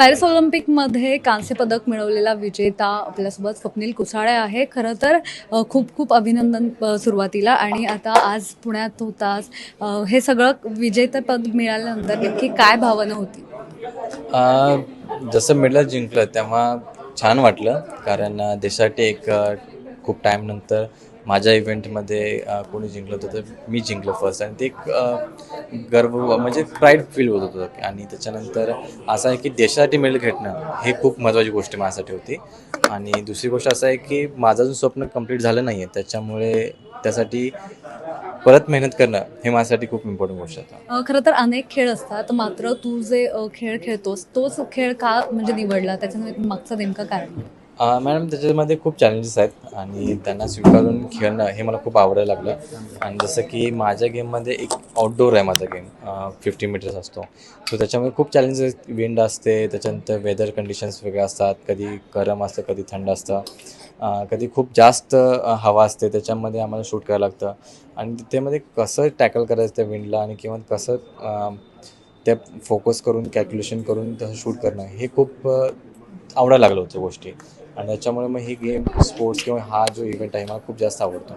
Paris ऑलिम्पिकमध्ये कांस्य पदक मिळवलेला विजेता आपल्यासोबत स्वप्नील कुसाळे आहे. खरं तर खूप खूप अभिनंदन सुरुवातीला. आणि आता आज पुण्यात होतास हे सगळं विजेतेपद मिळाल्यानंतर नक्की काय भावना होती? जसं मेडल जिंकलं तेव्हा छान वाटलं. कारण देशासाठी एक खूप टाईमनंतर माझ्या इव्हेंटमध्ये कोणी जिंकलं होतं तर मी जिंकलो फर्स्ट आणि ते एक गर्व म्हणजे प्राईड फील होत होतं. आणि त्याच्यानंतर असं आहे की देशासाठी मेडल घेतणं हे खूप महत्त्वाची गोष्ट माझ्यासाठी होती. आणि दुसरी गोष्ट असं आहे की माझं अजून स्वप्न कंप्लीट झालं नाही आहे त्याच्यामुळे त्यासाठी परत मेहनत करणं हे माझ्यासाठी खूप इम्पॉर्टंट गोष्ट आहे खरं तर अनेक खेळ असतात. मात्र तू जे खेळ खेळतोस तोच खेळ का म्हणजे निवडला? त्याच्या मागचं नेमकं कारण मॅडम त्याच्यामध्ये खूप चॅलेंजेस आहेत आणि त्यांना स्वीकारून खेळणं हे मला खूप आवडायला लागलं. आणि जसं की माझ्या गेममध्ये एक आउटडोर आहे माझा गेम फिफ्टी मीटर्स असतो. सो त्याच्यामध्ये खूप चॅलेंजेस विंड असते त्याच्यानंतर वेदर कंडिशन्स वेगळे असतात. कधी गरम असतं कधी थंड असतं. कधी खूप जास्त हवा असते त्याच्यामध्ये आम्हाला शूट करायला लागतं. आणि त्यामध्ये कसं टॅकल करायचं त्या विंडला आणि किंवा कसं त्या फोकस करून कॅल्क्युलेशन करून तसं शूट करणं हे खूप आवडायला लागलं होतं गोष्टी. आणि त्याच्यामुळे मग ही गेम स्पोर्ट्स किंवा हा जो इव्हेंट आहे मला खूप जास्त आवडतो.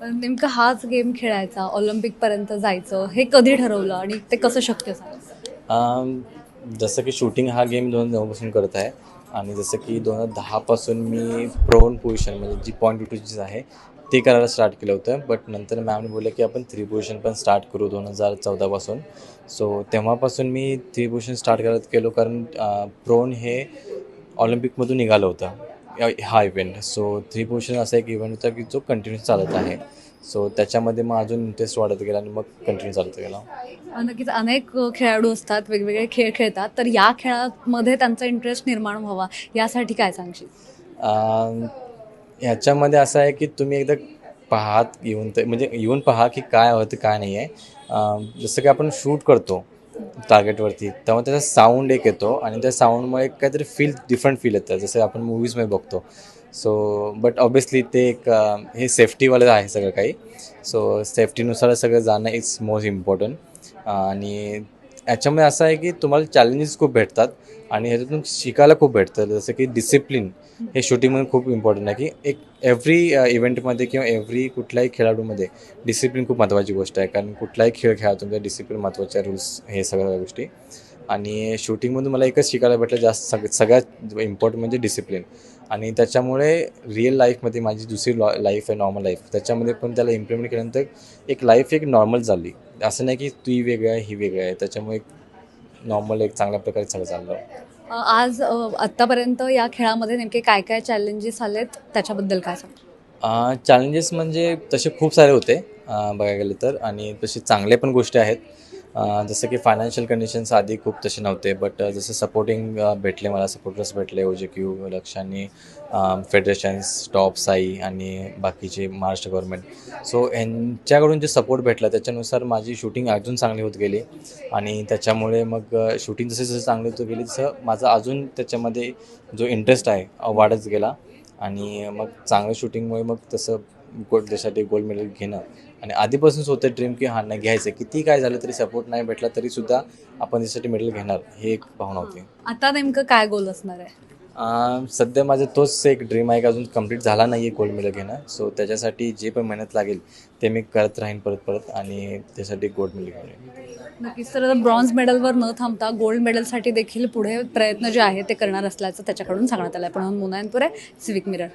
पण नेमकं हाच गेम खेळायचा ऑलिम्पिकपर्यंत जायचं हे कधी ठरवलं आणि ते कसं शक्य झालं? जसं की शूटिंग हा गेम दोन हजार नऊपासून करत आहे. आणि जसं की दोन हजार दहापासून मी प्रोन पोझिशन म्हणजे जी पॉईंट टू आहे ते करायला स्टार्ट केलं होतं. बट नंतर मॅमने बोलले की आपण थ्री पोझिशन पण स्टार्ट करू दोन हजार चौदापासून. सो तेव्हापासून मी थ्री पोझिशन स्टार्ट करत गेलो कारण प्रोन हे ऑलिम्पिकमधून निघालं होतं. हा इव्हेंट सो थ्री पोझिशन असा एक इव्हेंट होता की जो कंटिन्यू चालत आहे. सो त्याच्यामध्ये मग अजून इंटरेस्ट वाढत गेला आणि मग कंटिन्यू चालत गेला. नक्कीच अनेक खेळाडू असतात वेगवेगळे खेळ खेळतात. तर या खेळामध्ये त्यांचा इंटरेस्ट निर्माण व्हावा यासाठी काय सांगशील? ह्याच्यामध्ये असं आहे की तुम्ही एकदा पाहात येऊन तर म्हणजे येऊन पहा की काय होतं काय नाही आहे जसं की आपण शूट करतो. टार्गेटवरती तेव्हा त्याचा साऊंड एक येतो आणि त्या साऊंडमुळे काहीतरी फील डिफरंट फील येतं. जसं आपण मूवीजमध्ये बघतो. सो बट ऑब्वियसली ते एक हे सेफ्टीवालं आहे सगळं काही. सो सेफ्टीनुसार सगळं जाणं इज मोस्ट इम्पॉर्टंट आणि याच्यामुळे असं आहे की तुम्हाला चॅलेंजेस खूप भेटतात आणि ह्याच्यातून शिकायला खूप भेटतं. जसं की डिसिप्लिन हे शूटिंगमध्ये खूप इम्पॉर्टंट आहे की एक एव्हरी इव्हेंटमध्ये किंवा एव्हरी कुठल्याही खेळाडूमध्ये डिसिप्लिन खूप महत्त्वाची गोष्ट आहे. कारण कुठलाही खेळ खेळा तुमच्या डिसिप्लिन महत्त्वाच्या रूल्स हे सगळ्या गोष्टी. आणि शूटिंगमधून मला एकच शिकायला भेटलं जास्त सग सगळ्यात इम्पॉर्टंट म्हणजे डिसिप्लिन आणि त्याच्यामुळे रिअल लाईफमध्ये माझी दुसरी लॉ लाईफ आहे नॉर्मल लाईफ त्याच्यामध्ये पण त्याला इम्प्लिमेंट केल्यानंतर एक लाईफ एक नॉर्मल झाली. असं नाही की ती वेगळं आहे ही वेगळं आहे. त्याच्यामुळे नॉर्मल एक चांगल्या प्रकारे सगळं चाललं. आज आत्तापर्यंत या खेळामध्ये नेमके काय काय चॅलेंजेस आलेत? त्याच्याबद्दल काय सांग चॅलेंजेस म्हणजे तसे खूप सारे होते बघायला गेलं तर. आणि तसे चांगले पण गोष्टी आहेत. जसं की फायनान्शियल कंडिशन्स आधी खूप तसे नव्हते बट जसं सपोर्टिंग भेटले मला सपोर्टर्स भेटले ओ जे क्यू लक्षांनी फेडरेशन्स टॉप साई आणि बाकीचे महाराष्ट्र गव्हर्नमेंट सो यांच्याकडून जे सपोर्ट भेटला त्याच्यानुसार माझी शूटिंग अजून चांगली होत गेली. आणि त्याच्यामुळे मग शूटिंग जसे जसं चांगली होत गेली तसं माझा अजून त्याच्यामध्ये जो इंटरेस्ट आहे वाढत गेला. आणि मग चांगलं शूटिंगमुळे मग तसं गोल्ड देशासाठी गोल्ड मेडल घेणं. आणि आधीपासूनच होतं ड्रीम की हा नाही घ्यायचं. किती काय झालं तरी सपोर्ट नाही भेटला तरीसुद्धा आपण त्यासाठी मेडल घेणार. हे एक भावना होती. आता नेमकं काय गोल असणार आहे? सध्या माझं तोच एक ड्रीम आहे की अजून कंप्लीट झाला नाही आहे गोल्ड मेडल घेणं. सो त्याच्यासाठी जे पण मेहनत लागेल ते मी करत राहीन परत परत आणि त्यासाठी गोल्ड मेडल घेईन नक्कीच. तर ब्रॉन्झ मेडलवर न थांबता गोल्ड मेडलसाठी देखील पुढे प्रयत्न जे आहे ते करणार असल्याचं त्याच्याकडून सांगण्यात आलं आहे पण मुनायनपूर आहे सिविक मिरर